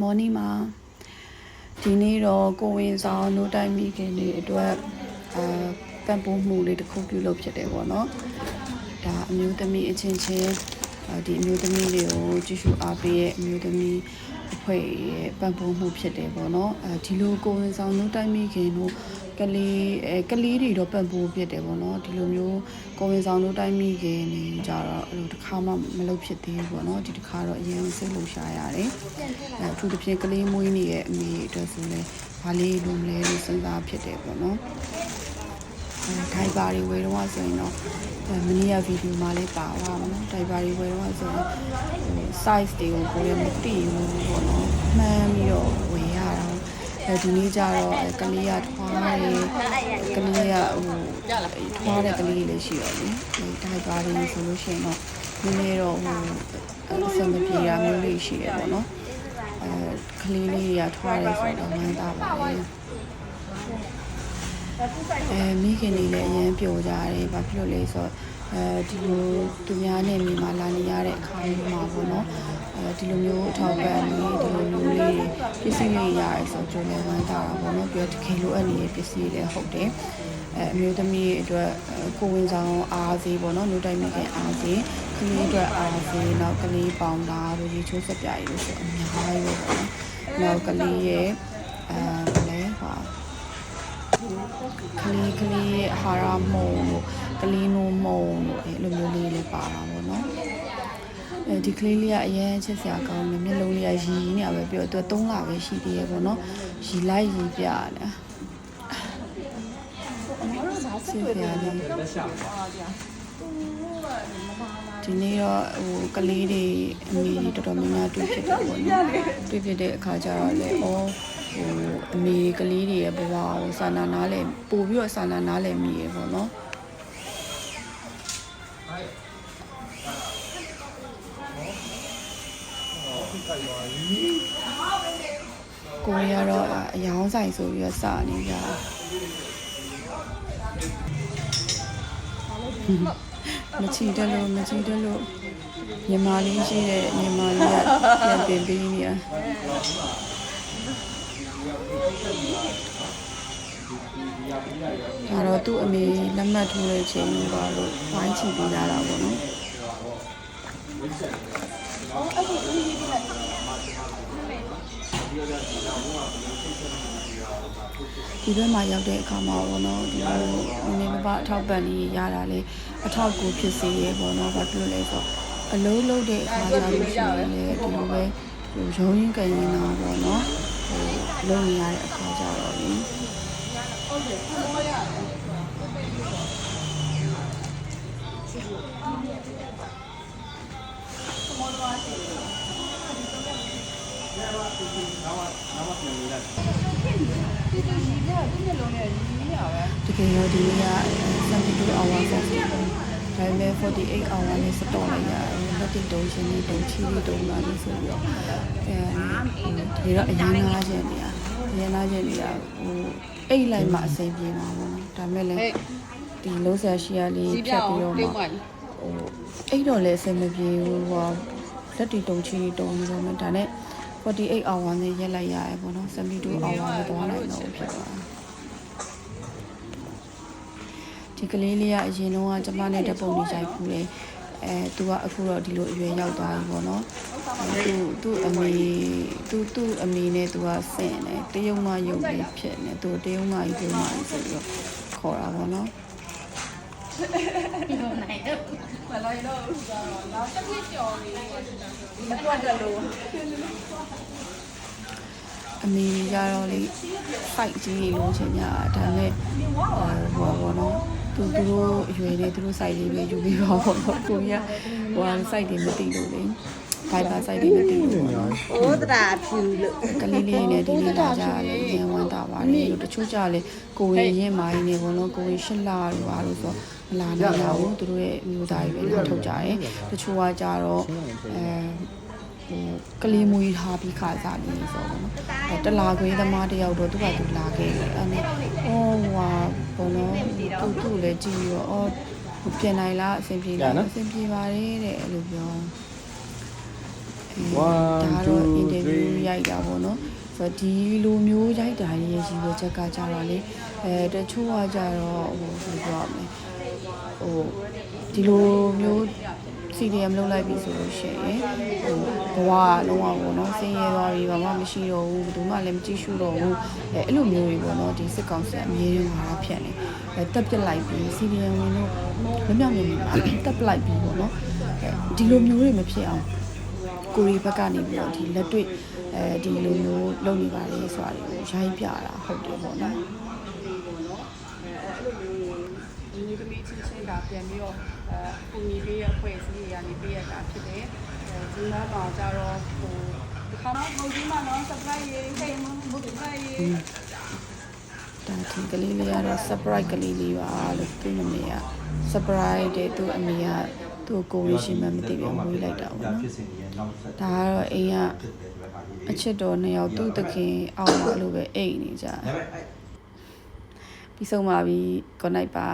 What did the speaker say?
မော်နီမှာဒီနေ့တော့ကိုဝင်ဆောင်နိုးတိုင်းမိခင်တွေအတွက်အာပံ့ပိုးမှုလေးတစ်ခုပြုလုပ်ဖြစ်တယ်ပေါ့နော်ဒါအမျိုးသမီးအချင်းချင်းအာဒီအမျိုးသမီးတွေကိုကြည့်ရှုအားပေးရဲ့အမျိုးသမီးအဖွဲ့ရဲ့ပံ့ပိုးမှုဖြစ်တယ်ပေါ့နော်အဲဒီလိုကိုဝင်ဆောင်နိုးတိုင်းမိခင်တို့ ကလေးအဲကလေးတွေတော့ပံ့ပိုးဖြစ်တယ်ပေါ့နော်ဒီလိုမျိုးကိုဝင်ဆောင်နိုးတိုင်းမိခင်တွေကြတော့အဲ့လိုတစ်ခါမှမလုပ်ဖြစ်သေးဘူးပေါ့နော်ဒီတစ်ခါတော့အရင်စိတ်လှုပ်ရှားရတယ်အဲအထူးသဖြင့်ကလေးမွေးနေရဲ့အမေအတွက်ဆိုလဲဘာလေးလိုမလဲလို့စဉ်းစားဖြစ်တယ်ပေါ့နော်အဲဒိုင်ဘာတွေဝယ်တော့ဆိုရင်တော့အဲမနေ့ကဗီဒီယိုမှာလေးပါသွားပါတော့ဒိုင်ဘာတွေဝယ်တော့ဆိုရင်ဟို size တွေကိုကိုယ်လည်းမသိဘူးပေါ့နော်မှန်းပြီးတော့ဝယ်ရတာအဲ ဒီနေ့ကျတော့အဲကလေးကထွားတယ်ကလေးကဟိုထွားတဲ့ကလေးလေးရှိတော့လေဒီဒိုင်ဘာတွေဆိုလို့ရှိရင်တော့နည်းနည်းတော့ဟိုအဆင်မပြေတာမျိုးလေးရှိတယ်ပေါ့နော်အဲကလေးလေးတွေကထွားတယ်ဆိုတော့မှန်းတာပါလေအဲမိခင်တွေလည်းအရင်ပျော်ကြတယ်ဘာဖြစ်လို့လဲဆိုတော့ အဲဒီလိုသူများနဲ့မိမလာနေရတဲ့အခါမျိုးမှာပေါ့နော်အဲဒီလိုမျိုးအထောက်ပံ့လေးဒီလိုမျိုးလေးပစ္စည်းလေးရတယ်ဆိုတော့ကျိုးလည်းဝမ်းသာတာပေါ့နော်ပြီးတော့တကယ်လိုအပ်နေတဲ့ပစ္စည်းတွေလည်းဟုတ်တယ်အဲအမျိုးသမီးအတွက်ကိုဝင်ဆောင်အားစေးပေါ့နော်လူတိုင်းမိခင်အားစေးကလေးအတွက်အားစေးနောက်ကလေးပေါင်တာတို့ရေချိုးဆက်ပြရည်လို့ဆိုအများကြီးပဲပေါ့နော်နောက်ကလေးရဲ့အဲဘယ်လဲဟာ ကလေးကလေးရဲ့အာဟာရမုံတို့ကလေးနိုးမုံတို့အဲလိုမျိုးလေးလေးပါတာပေါ့နော်အဲဒီကလေးလေးကအရင်ချစ်စရာကောင်းတယ်မျက်လုံးလေးကရီနေရပဲပြောသူက3လပဲရှိသေးရဲ့ပေါ့နော်ရီလိုက်ရီပြတယ်ချစ်စရာလေးဒီနေ့တော့ဟိုကလေးတွေအမေတွေတော်တော်များများတွေ့ဖြစ်တယ်ပေါ့နော်တွေ့ဖြစ်တဲ့အခါကျတော့လေဩ ဟိုအမေကလေးတွေရဲ့ဘဝကိုစာနာနားလဲပို့ပြီးတော့စာနာနားလဲမိရေပေါ့နော်ကိုရီးယားတော့အယောင်ဆိုင်ဆိုပြီးတော့စာနေကြတာမချီတက်လို့မချီတက်လို့ညီမလေးရှိတဲ့ညီမလေးကပြန်ပြင်ပေးနေရ ဒါတော့သူ့အမေလက်မှတ်ထိုးတဲ့အချိန်ပါလို့ဝိုင်းချီပေးကြတာပေါ့နော်ဒီဘက်မှာရောက်တဲ့အခါမှာပေါ့နော်ဒီလိုနေမပအထောက်ပံ့လေးရတာလေအထောက်အကူဖြစ်စေရပေါ့နော်ဘာဖြစ်လို့လဲဆိုတော့အလုံးလုံးတဲ့အခါကျလို့ရှိရင်လေဒီလိုပဲဟိုရုံးရင်းကြရင်တာပေါ့နော်ဟို လုံနေရတဲ့အခါကျတော့လေတကယ်တော့ဒီနေ့က72 hour ဆက်စီဒါပေမဲ့48 hour နဲ့စတော့လိုက်ရတယ် လက်တိတုံးရှင်နေတုံးချီတုံးလာလို့ဆိုပြီးတော့အဲဒီတော့အရင်နာကျင်နေရအရင်နာကျင်နေရဟိုအိတ်လိုက်မှအဆင်ပြေမှာပေါ့နော်ဒါပေမဲ့လည်းဒီလုံးဆရာရှိရလေးဖြတ်ပြီးတော့မှဟိုအိတ်တော့လည်းအဆင်မပြေဘူးဟိုလက်တိတုံးချီတုံးပြီးတော့မှဒါနဲ့48 hour နဲ့ရက်လိုက်ရတယ်ပေါ့နော်72 hour နဲ့သွားနိုင်တော့ဖြစ်သွားတယ်ဒီကလေးလေးကအရင်တော့ကျမနဲ့တက်ပုံနေကြိုက်ဘူးလေ အဲသူကအခုတော့ဒီလိုအရွယ်ရောက်သွားပြီပေါ့နော်သူသူ့အမေသူသူ့အမေနဲ့သူကဆင်တယ်တရုံမရုပ်လေးဖြစ်နေသူတရုံမကြီးတရုံမကြီးဆိုပြီးတော့ခေါ်တာပေါ့နော်အမေကြီးကြတော့လေ fight ကြီးကြီးလို့ချင်ကြတာဒါပေမဲ့ဟိုဘောဘောနော် သူသူတို့အရွယ်နဲ့သူတို့ site လေးပဲယူပြီးပါဘောနော်ကိုကြီးကဟိုဟာ site တွေမသိလို့လေဘိုင်ဘာ site တွေမသိလို့ပေါ့နော်ဩတရာဖြူလို့ကလေးလေးနဲ့ဒီနေ့လာကြတယ်ရန်ဝမ်းတာပါတယ်လို့တချို့ကြလေကိုရင်ရင်မာကြီးနေဘောနော်ကိုရင်ရှစ်လာလို့ပါလို့ဆိုမလာနိုင်တော့ဘူးသူတို့ရဲ့မျိုးသားတွေပဲလာထုတ်ကြတယ်တချို့ကကြတော့အဲ ဟိုကလေးမွေးထားပြီးခါစားပြီးဆိုတော့နော်အဲတလာခွေးသမားတယောက်တော့သူကသူလာခဲ့တယ်အဲ့နဲ့အော်ဟွာဘောနော်သူသူ့လည်းကြည့်ပြီးတော့အော်ပြင်နိုင်လားအဆင်ပြေလားအဆင်ပြေပါတယ်တဲ့အဲ့လိုပြော One, ဒါတော့ two, interview three. ရိုက်ရိုက်တာပေါ့နော်ဆိုတော့ဒီလိုမျိုးရိုက်တာရဲ့ရည်ရွယ်ချက်ကကြတော့လေအဲတချို့ကကြတော့ဟိုဘယ်လိုပြောရမလဲဟိုဒီလိုမျိုး CDM လုပ်လိုက်ပြီဆိုလို့ရှိရင်ဟိုဘဝကလုံးဝပေါ့နော်ဆင်းရဲသွားပြီဘာမှမရှိတော့ဘူးဘယ်သူမှလည်းမကြည့်ရှုတော့ဘူးအဲအဲ့လိုမျိုးတွေပေါ့နော်ဒီစစ်ကောင်စီအမြဲတမ်းဟာဖြတ်နေအဲတက်ပြစ်လိုက်ပြီး CDM ဝင်လို့မမြောက်မြင်နေပါတက်ပလိုက်ပြီးပေါ့နော်အဲဒီလိုမျိုးတွေမဖြစ်အောင်ကိုရီဘက်ကနေပြီးတော့ဒီလက်တွေ့အဲဒီလိုမျိုးလုပ်နေပါလေဆိုတာတွေကိုရိုင်းပြတာဟုတ်တယ်ပေါ့နော်ဒီမျိုးသမီးချင်းချင်းကပြန်ပြီးတော့ အဲပုံကြီးပေးရအဖွဲ့အစည်းတွေကနေပေးရတာဖြစ်တယ်အဲဒီမှာပါကြတော့ဟိုဒီခါတော့ဟိုဒီမှာတော့ supply ရေးဟိတ်မဟုတ်ဘူး supply ရေးဒါဒီကလေးလေးကတော့ surprise ကလေးလေးပါလို့သူ့မမေက surprise တဲ့သူ့အမေကသူ့ကိုယ်ရှင်မှမသိဘူးမွေးလိုက်တာပေါ့နော်ဖြစ်စဉ်ရဲ့နောက်ဆက်ဒါကတော့အိမ်ကဖြစ်တဲ့ဘက်မှာဒီအချစ်တော်နှစ်ယောက်သူ့တခင်အောက်မှာလို့ပဲအိတ်နေကြဒါပေမဲ့အဲ့ပြီးဆုံးပါပြီ good night ပါ